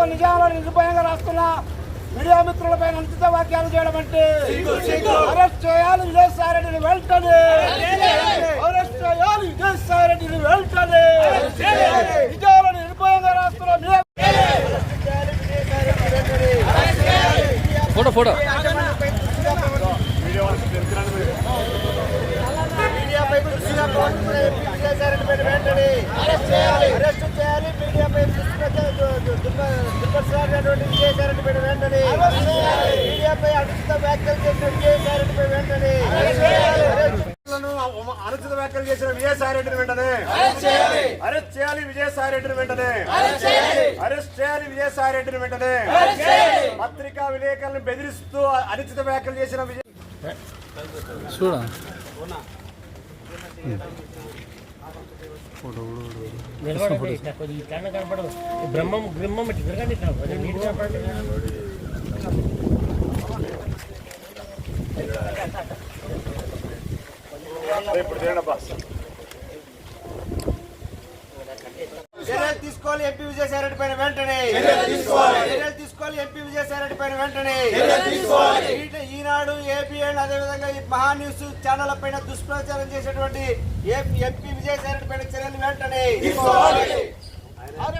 ప్రభుత్వ నిజాలను నిర్భయంగా రాస్తున్న మీడియా మిత్రులపై అనుచిత వ్యాఖ్యలు చేయడం అంటే అరెస్ట్ చేయాలి విజయసాయి రెడ్డిని అరెస్ట్ చేయాలి విజయసాయి రెడ్డిని నిజాలను రాస్తున్న ఫోటో ఫోటో. మీడియాపై దృష్టిగా వెంటనే. అరెస్ట్ చేయాలి మీడియాపై దృష్టిగా దుర్పరిచినటువంటి విజయసాయిరెడ్డిపై వెంటనే. మీడియాపై అనుచిత వ్యాఖ్యలు చేసిన విజయసాయిరెడ్డిపై వెంటనే. అనుచిత వ్యాఖ్యలు చేసిన విజయసాయి రెడ్డిని వెంటనే. అరెస్ట్ చేయాలి విజయసాయి రెడ్డిని వెంటనే. అరెస్ట్ చేయాలి విజయసాయి రెడ్డిని వెంటనే. పత్రికా విలేకరులను బెదిరిస్తూ అనుచిత వ్యాఖ్యలు చేసిన విజయ చూడ. నిలబడండి ఇట్లా కనపడదు. బ్రహ్మం బ్రహ్మం ఇట్లా తిరగండి ఇట్లా కొంచెం నీట్ కనపడండి తీసుకోవాలి. ఎంపీ విజయసాయి రెడ్డి పైన వెంటనే. చర్యలు తీసుకోవాలి ఎంపీ విజయసాయి రెడ్డి పైన వెంటనే ఈనాడు ఏపీఎల్ అదేవిధంగా ఈ మహా న్యూస్ ఛానల్ పైన దుష్ప్రచారం చేసేటువంటి ఎంపీ విజయసాయి రెడ్డి పైన చర్యలు వెంటనే.